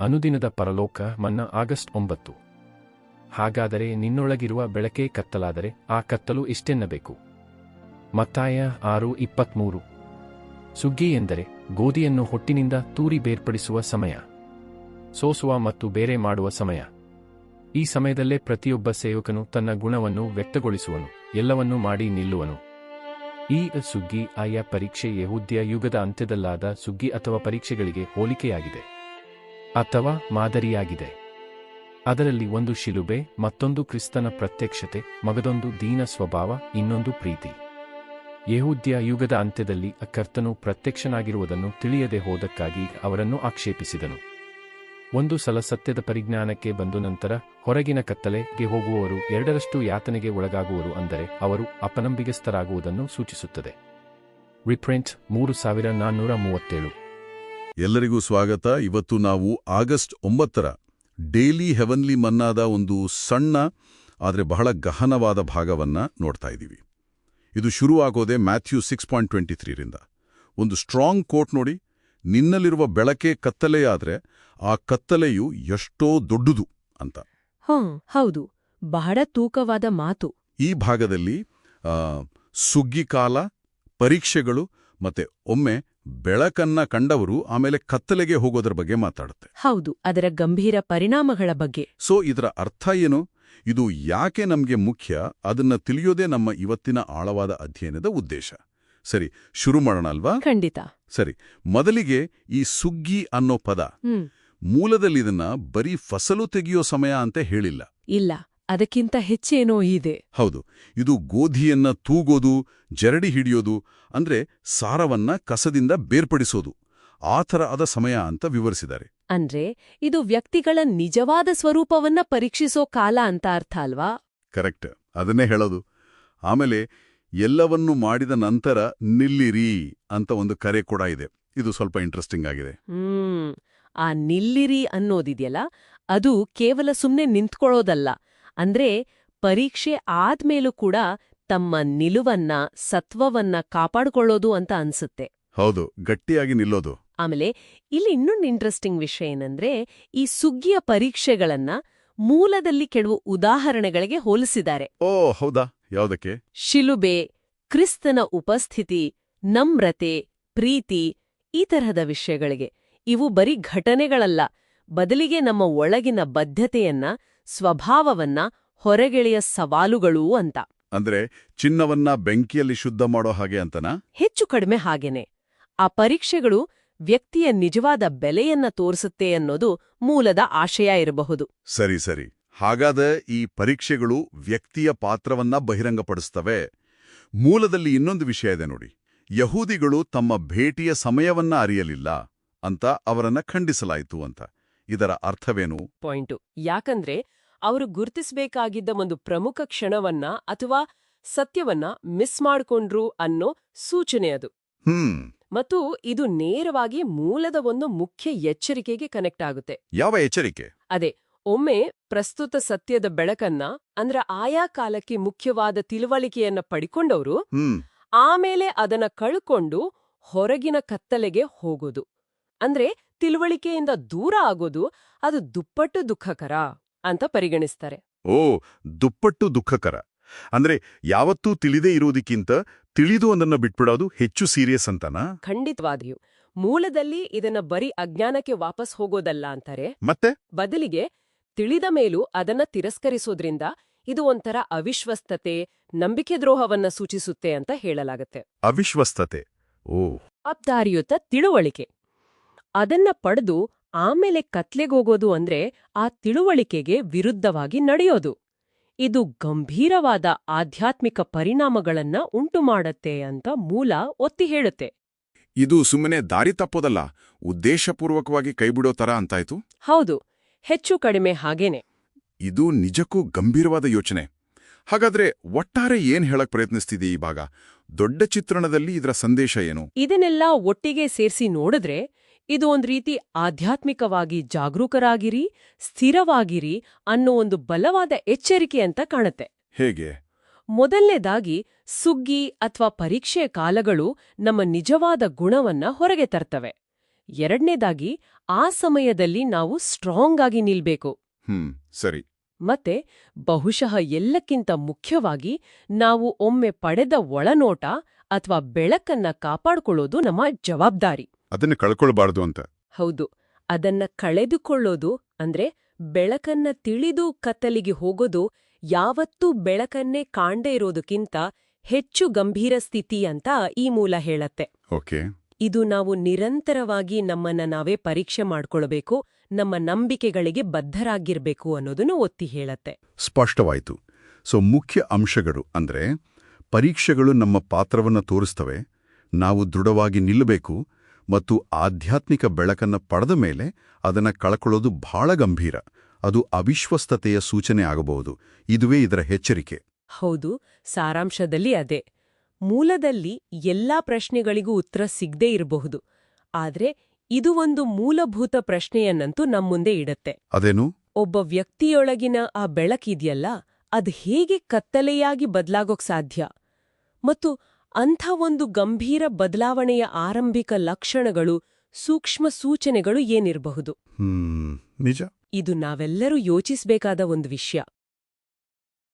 ಅನುದಿನದ ಪರಲೋಕ ಮನ್ನ ಆಗಸ್ಟ್ ಒಂಬತ್ತು. ಹಾಗಾದರೆ ನಿನ್ನೊಳಗಿರುವ ಬೆಳಕೇ ಕತ್ತಲಾದರೆ ಆ ಕತ್ತಲು ಇಷ್ಟೆನ್ನಬೇಕು. ಮತ್ತಾಯ ಆರು ಇಪ್ಪತ್ಮೂರು. ಸುಗ್ಗಿ ಎಂದರೆ ಗೋಧಿಯನ್ನು ಹೊಟ್ಟಿನಿಂದ ತೂರಿ ಬೇರ್ಪಡಿಸುವ ಸಮಯ. ಸೋಸುವ ಮತ್ತು ಬೇರೆ ಮಾಡುವ ಸಮಯ. ಈ ಸಮಯದಲ್ಲೇ ಪ್ರತಿಯೊಬ್ಬ ಸೇವಕನು ತನ್ನ ಗುಣವನ್ನು ವ್ಯಕ್ತಗೊಳಿಸುವನು, ಎಲ್ಲವನ್ನೂ ಮಾಡಿ ನಿಲ್ಲುವನು. ಈ ಸುಗ್ಗಿ ಆಯಾ ಪರೀಕ್ಷೆ ಯಹೂದ್ಯ ಯುಗದ ಅಂತ್ಯದಲ್ಲಾದ ಸುಗ್ಗಿ ಅಥವಾ ಪರೀಕ್ಷೆಗಳಿಗೆ ಹೋಲಿಕೆಯಾಗಿದೆ ಅಥವಾ ಮಾದರಿಯಾಗಿದೆ. ಅದರಲ್ಲಿ ಒಂದು ಶಿಲುಬೆ, ಮತ್ತೊಂದು ಕ್ರಿಸ್ತನ ಪ್ರತ್ಯಕ್ಷತೆ, ಮಗದೊಂದು ದೀನ ಸ್ವಭಾವ, ಇನ್ನೊಂದು ಪ್ರೀತಿ. ಯಹೂದ್ಯ ಯುಗದ ಅಂತ್ಯದಲ್ಲಿ ಕರ್ತನು ಪ್ರತ್ಯಕ್ಷನಾಗಿರುವುದನ್ನು ತಿಳಿಯದೆ ಹೋದಕ್ಕಾಗಿ ಅವರನ್ನು ಆಕ್ಷೇಪಿಸಿದನು. ಒಂದು ಸಲ ಸತ್ಯದ ಪರಿಜ್ಞಾನಕ್ಕೆ ಬಂದು ನಂತರ ಹೊರಗಿನ ಕತ್ತಲೆಗೆ ಹೋಗುವವರು ಎರಡರಷ್ಟು ಯಾತನೆಗೆ ಒಳಗಾಗುವರು ಅಂದರೆ ಅವರು ಅಪನಂಬಿಗಸ್ತರಾಗುವುದನ್ನು ಸೂಚಿಸುತ್ತದೆ. ರಿಪ್ರಿಂಟ್ ಮೂರು ಸಾವಿರ ನಾನ್ನೂರ ಮೂವತ್ತೇಳು. ಎಲ್ಲರಿಗೂ ಸ್ವಾಗತ. ಇವತ್ತು ನಾವು ಆಗಸ್ಟ್ ಒಂಬತ್ತರ ಡೇಲಿ ಹೆವನ್ಲಿ ಮನ್ನಾದ ಒಂದು ಸಣ್ಣ, ಆದರೆ ಬಹಳ ಗಹನವಾದ ಭಾಗವನ್ನ ನೋಡ್ತಾ ಇದ್ದೀವಿ. ಇದು ಶುರುವಾಗೋದೆ ಮ್ಯಾಥ್ಯೂ ಸಿಕ್ಸ್ ಪಾಯಿಂಟ್ ಟ್ವೆಂಟಿ ಒಂದು ಸ್ಟ್ರಾಂಗ್ ಕೋಟ್ ನೋಡಿ, ನಿನ್ನಲ್ಲಿರುವ ಬೆಳಕೆ ಕತ್ತಲೆಯಾದ್ರೆ ಆ ಕತ್ತಲೆಯು ಎಷ್ಟೋ ದೊಡ್ಡದು ಅಂತ. ಹಾಂ ಹೌದು. ಬಹಳ ತೂಕವಾದ ಮಾತು. ಈ ಭಾಗದಲ್ಲಿ ಸುಗ್ಗಿಕಾಲ ಪರೀಕ್ಷೆಗಳು ಮತ್ತೆ ಒಮ್ಮೆ ಬೆಳಕನ್ನ ಕಂಡವರು ಆಮೇಲೆ ಕತ್ತಲೆಗೆ ಹೋಗೋದ್ರ ಬಗ್ಗೆ ಮಾತಾಡುತ್ತೆ. ಹೌದು ಅದರ ಗಂಭೀರ ಪರಿಣಾಮಗಳ ಬಗ್ಗೆ. ಸೊ ಇದರ ಅರ್ಥ ಏನು? ಇದು ಯಾಕೆ ನಮ್ಗೆ ಮುಖ್ಯ? ಅದನ್ನ ತಿಳಿಯೋದೇ ನಮ್ಮ ಇವತ್ತಿನ ಆಳವಾದ ಅಧ್ಯಯನದ ಉದ್ದೇಶ. ಸರಿ ಶುರು ಮಾಡೋಣ ಅಲ್ವಾ? ಖಂಡಿತ. ಸರಿ ಮೊದಲಿಗೆ ಈ ಸುಗ್ಗಿ ಅನ್ನೋ ಪದ. ಮೂಲದಲ್ಲಿ ಇದನ್ನ ಬರೀ ಫಸಲು ತೆಗೆಯೋ ಸಮಯ ಅಂತ ಹೇಳಿಲ್ಲ. ಇಲ್ಲ ಅದಕ್ಕಿಂತ ಹೆಚ್ಚೇನೋ ಇದೆ. ಹೌದು ಇದು ಗೋಧಿಯನ್ನ ತೂಗೋದು ಜರಡಿ ಹಿಡಿಯೋದು ಅಂದ್ರೆ ಸಾರವನ್ನ ಕಸದಿಂದ ಬೇರ್ಪಡಿಸೋದು. ಆ ಥರ ಆದ ಸಮಯ ಅಂತ ವಿವರಿಸಿದ್ದಾರೆ. ಅಂದ್ರೆ ಇದು ವ್ಯಕ್ತಿಗಳ ನಿಜವಾದ ಸ್ವರೂಪವನ್ನ ಪರೀಕ್ಷಿಸೋ ಕಾಲ ಅಂತ ಅರ್ಥ ಅಲ್ವಾ? ಕರೆಕ್ಟ್ ಅದನ್ನೇ ಹೇಳೋದು. ಆಮೇಲೆ ಎಲ್ಲವನ್ನೂ ಮಾಡಿದ ನಂತರ ನಿಲ್ಲಿರಿ ಅಂತ ಒಂದು ಕರೆ ಕೂಡ ಇದೆ. ಇದು ಸ್ವಲ್ಪ ಇಂಟ್ರೆಸ್ಟಿಂಗ್ ಆಗಿದೆ. ಹ್ಮ್. ಆ ನಿಲ್ಲಿರಿ ಅನ್ನೋದಿದೆಯಲ್ಲ ಅದು ಕೇವಲ ಸುಮ್ಮನೆ ನಿಂತ್ಕೊಳ್ಳೋದಲ್ಲ. ಅಂದ್ರೆ ಪರೀಕ್ಷೆ ಆದ್ಮೇಲೂ ಕೂಡ ತಮ್ಮ ನಿಲುವನ್ನ ಸತ್ವವನ್ನ ಕಾಪಾಡಿಕೊಳ್ಳೋದು ಅಂತ ಅನ್ಸುತ್ತೆ. ಹೌದು ಗಟ್ಟಿಯಾಗಿ ನಿಲ್ಲೋದು. ಆಮೇಲೆ ಇಲ್ಲಿ ಇನ್ನೊಂದು ಇಂಟ್ರೆಸ್ಟಿಂಗ್ ವಿಷಯ ಏನಂದ್ರೆ ಈ ಸುಗ್ಗಿಯ ಪರೀಕ್ಷೆಗಳನ್ನ ಮೂಲದಲ್ಲಿ ಕೆಲವು ಉದಾಹರಣೆಗಳಿಗೆ ಹೋಲಿಸಿದ್ದಾರೆ. ಓ ಹೌದಾ? ಯಾವುದಕ್ಕೆ? ಶಿಲುಬೆ ಕ್ರಿಸ್ತನ ಉಪಸ್ಥಿತಿ ನಮ್ರತೆ ಪ್ರೀತಿ ಈ ತರಹದ ವಿಷಯಗಳಿಗೆ. ಇವು ಬರೀ ಘಟನೆಗಳಲ್ಲ. ಬದಲಿಗೆ ನಮ್ಮ ಒಳಗಿನ ಬದ್ಧತೆಯನ್ನ ಸ್ವಭಾವವನ್ನ ಹೊರಗೆಳೆಯ ಸವಾಲುಗಳು ಅಂತ. ಅಂದ್ರೆ ಚಿನ್ನವನ್ನ ಬೆಂಕಿಯಲ್ಲಿ ಶುದ್ಧ ಮಾಡೋ ಹಾಗೆ ಅಂತನಾ? ಹೆಚ್ಚು ಕಡಿಮೆ ಹಾಗೇನೆ. ಆ ಪರೀಕ್ಷೆಗಳು ವ್ಯಕ್ತಿಯ ನಿಜವಾದ ಬೆಲೆಯನ್ನ ತೋರಿಸುತ್ತೆ ಅನ್ನೋದು ಮೂಲದ ಆಶಯ ಇರಬಹುದು. ಸರಿ ಸರಿ. ಹಾಗಾದ ಈ ಪರೀಕ್ಷೆಗಳು ವ್ಯಕ್ತಿಯ ಪಾತ್ರವನ್ನ ಬಹಿರಂಗಪಡಿಸ್ತವೆ. ಮೂಲದಲ್ಲಿ ಇನ್ನೊಂದು ವಿಷಯ ಇದೆ ನೋಡಿ. ಯಹೂದಿಗಳು ತಮ್ಮ ಭೇಟಿಯ ಸಮಯವನ್ನ ಅರಿಯಲಿಲ್ಲ. ಅಂತ ಅವರನ್ನ ಖಂಡಿಸಲಾಯಿತು ಅಂತ. ಇದರ ಅರ್ಥವೇನು? ಪಾಯಿಂಟು. ಯಾಕಂದ್ರೆ ಅವರು ಗುರುತಿಸಬೇಕಾಗಿದ್ದ ಒಂದು ಪ್ರಮುಖ ಕ್ಷಣವನ್ನ ಅಥವಾ ಸತ್ಯವನ್ನ ಮಿಸ್ ಮಾಡ್ಕೊಂಡ್ರು ಅನ್ನೋ ಸೂಚನೆ ಅದು. ಹ್ಮ್. ಮತ್ತು ಇದು ನೇರವಾಗಿ ಮೂಲದ ಒಂದು ಮುಖ್ಯ ಎಚ್ಚರಿಕೆಗೆ ಕನೆಕ್ಟ್ ಆಗುತ್ತೆ. ಯಾವ ಎಚ್ಚರಿಕೆ? ಅದೇ ಒಮ್ಮೆ ಪ್ರಸ್ತುತ ಸತ್ಯದ ಬೆಳಕನ್ನ ಅಂದ್ರ ಆಯಾ ಕಾಲಕ್ಕೆ ಮುಖ್ಯವಾದ ತಿಳುವಳಿಕೆಯನ್ನ ಪಡಿಕೊಂಡವರು ಆಮೇಲೆ ಅದನ್ನ ಕಳ್ಕೊಂಡು ಹೊರಗಿನ ಕತ್ತಲೆಗೆ ಹೋಗೋದು. ಅಂದ್ರೆ ತಿಳುವಳಿಕೆಯಿಂದ ದೂರ ಆಗೋದು ಅದು ದುಪ್ಪಟ್ಟು ದುಃಖಕರ ಅಂತ ಪರಿಗಣಿಸ್ತಾರೆ. ಓ ದುಪ್ಪಟ್ಟು ದುಃಖಕರ. ಅಂದ್ರೆ ಯಾವತ್ತೂ ತಿಳಿದೇ ಇರೋದಕ್ಕಿಂತ ತಿಳಿದು ಒಂದನ್ನ ಬಿಟ್ಬಿಡೋದು ಹೆಚ್ಚು ಸೀರಿಯಸ್ ಅಂತನಾ? ಖಂಡಿತವಾದಿಯು ಮೂಲದಲ್ಲಿ ಇದನ್ನ ಬರೀ ಅಜ್ಞಾನಕ್ಕೆ ವಾಪಸ್ ಹೋಗೋದಲ್ಲ ಅಂತಾರೆ. ಮತ್ತೆ? ಬದಲಿಗೆ ತಿಳಿದ ಮೇಲೂ ಅದನ್ನ ತಿರಸ್ಕರಿಸೋದ್ರಿಂದ ಇದು ಒಂಥರ ಅವಿಶ್ವಸ್ತತೆ ನಂಬಿಕೆ ದ್ರೋಹವನ್ನ ಸೂಚಿಸುತ್ತೆ ಅಂತ ಹೇಳಲಾಗತ್ತೆ. ಅವಿಶ್ವಸ್ತತೆ ಓ. ಅಬ್ದಾರಿಯುತ ತಿಳುವಳಿಕೆ. ಅದನ್ನ ಪಡೆದು ಆಮೇಲೆ ಕತ್ಲೆಗೋಗೋದು ಅಂದ್ರೆ ಆ ತಿಳುವಳಿಕೆಗೆ ವಿರುದ್ಧವಾಗಿ ನಡೆಯೋದು. ಇದು ಗಂಭೀರವಾದ ಆಧ್ಯಾತ್ಮಿಕ ಪರಿಣಾಮಗಳನ್ನ ಉಂಟುಮಾಡತ್ತೆ ಅಂತ ಮೂಲ ಒತ್ತಿ ಹೇಳುತ್ತೆ. ಇದು ಸುಮ್ಮನೆ ದಾರಿ ತಪ್ಪೋದಲ್ಲ ಉದ್ದೇಶಪೂರ್ವಕವಾಗಿ ಕೈಬಿಡೋ ತರ ಅಂತಾಯ್ತು? ಹೌದು ಹೆಚ್ಚು ಕಡಿಮೆ ಹಾಗೇನೆ. ಇದು ನಿಜಕ್ಕೂ ಗಂಭೀರವಾದ ಯೋಚನೆ. ಹಾಗಾದ್ರೆ ಒಟ್ಟಾರೆ ಏನ್ ಹೇಳಕ್ ಪ್ರಯತ್ನಿಸ್ತಿದೆ ಈ ಭಾಗ? ದೊಡ್ಡ ಚಿತ್ರಣದಲ್ಲಿ ಇದರ ಸಂದೇಶ ಏನು? ಇದನ್ನೆಲ್ಲ ಒಟ್ಟಿಗೆ ಸೇರ್ಸಿ ನೋಡಿದ್ರೆ ಇದು ಒಂದು ರೀತಿ ಆಧ್ಯಾತ್ಮಿಕವಾಗಿ ಜಾಗರೂಕರಾಗಿರಿ ಸ್ಥಿರವಾಗಿರಿ ಅನ್ನೋ ಒಂದು ಬಲವಾದ ಎಚ್ಚರಿಕೆ ಅಂತ ಕಾಣುತ್ತೆ. ಹೇಗೆ? ಮೊದಲನೇದಾಗಿ ಸುಗ್ಗಿ ಅಥವಾ ಪರೀಕ್ಷೆಯ ಕಾಲಗಳು ನಮ್ಮ ನಿಜವಾದ ಗುಣವನ್ನ ಹೊರಗೆ ತರ್ತವೆ. ಎರಡನೇದಾಗಿ ಆ ಸಮಯದಲ್ಲಿ ನಾವು ಸ್ಟ್ರಾಂಗ್ ಆಗಿ ನಿಲ್ಬೇಕು. ಹ್ಮ್ ಸರಿ. ಮತ್ತೆ ಬಹುಶಃ ಎಲ್ಲಕ್ಕಿಂತ ಮುಖ್ಯವಾಗಿ ನಾವು ಒಮ್ಮೆ ಪಡೆದ ಒಳನೋಟ ಅಥವಾ ಬೆಳಕನ್ನ ಕಾಪಾಡಿಕೊಳ್ಳೋದು ನಮ್ಮ ಜವಾಬ್ದಾರಿ. ಅದನ್ನ ಕಳ್ಕೊಳ್ಬಾರ್ದು ಅಂತ. ಹೌದು. ಅದನ್ನ ಕಳೆದುಕೊಳ್ಳೋದು ಅಂದ್ರೆ ಬೆಳಕನ್ನ ತಿಳಿದು ಕತ್ತಲಿಗೆ ಹೋಗೋದು ಯಾವತ್ತೂ ಬೆಳಕನ್ನೇ ಕಾಣ್ದೇ ಇರೋದಕ್ಕಿಂತ ಹೆಚ್ಚು ಗಂಭೀರ ಸ್ಥಿತಿ ಅಂತ ಈ ಮೂಲ ಹೇಳತ್ತೆ. ಓಕೆ. ಇದು ನಾವು ನಿರಂತರವಾಗಿ ನಮ್ಮನ್ನ ನಾವೇ ಪರೀಕ್ಷೆ ಮಾಡ್ಕೊಳ್ಬೇಕು ನಮ್ಮ ನಂಬಿಕೆಗಳಿಗೆ ಬದ್ಧರಾಗಿರ್ಬೇಕು ಅನ್ನೋದನ್ನು ಒತ್ತಿ ಹೇಳತ್ತೆ. ಸ್ಪಷ್ಟವಾಯಿತು. ಸೊ ಮುಖ್ಯ ಅಂಶಗಳು ಅಂದ್ರೆ ಪರೀಕ್ಷೆಗಳು ನಮ್ಮ ಪಾತ್ರವನ್ನು ತೋರಿಸ್ತವೆ ನಾವು ದೃಢವಾಗಿ ನಿಲ್ಲಬೇಕು ಮತ್ತು ಆಧ್ಯಾತ್ಮಿಕ ಬೆಳಕನ್ನ ಪಡೆದ ಮೇಲೆ ಅದನ್ನ ಕಳ್ಕೊಳ್ಳೋದು ಬಹಳ ಗಂಭೀರ. ಅದು ಅವಿಶ್ವಸ್ತತೆಯ ಸೂಚನೆ ಆಗಬಹುದು. ಇದುವೇ ಇದರ ಎಚ್ಚರಿಕೆ ಹೌದು ಸಾರಾಂಶದಲ್ಲಿ ಅದೇ. ಮೂಲದಲ್ಲಿ ಎಲ್ಲಾ ಪ್ರಶ್ನೆಗಳಿಗೂ ಉತ್ತರ ಸಿಗದೇ ಇರಬಹುದು. ಆದರೆ ಇದು ಒಂದು ಮೂಲಭೂತ ಪ್ರಶ್ನೆಯನ್ನಂತೂ ನಮ್ಮುಂದೆ ಇಡತ್ತೆ. ಅದೇನು? ಒಬ್ಬ ವ್ಯಕ್ತಿಯೊಳಗಿನ ಆ ಬೆಳಕಿದೆಯಲ್ಲ ಅದ್ ಹೇಗೆ ಕತ್ತಲೆಯಾಗಿ ಬದಲಾಗೋಕ್ ಸಾಧ್ಯ? ಮತ್ತು ಅಂಥ ಒಂದು ಗಂಭೀರ ಬದಲಾವಣೆಯ ಆರಂಭಿಕ ಲಕ್ಷಣಗಳು ಸೂಕ್ಷ್ಮ ಸೂಚನೆಗಳು ಏನಿರಬಹುದು? ನಿಜ. ಇದು ನಾವೆಲ್ಲರೂ ಯೋಚಿಸಬೇಕಾದ ಒಂದು ವಿಷಯ.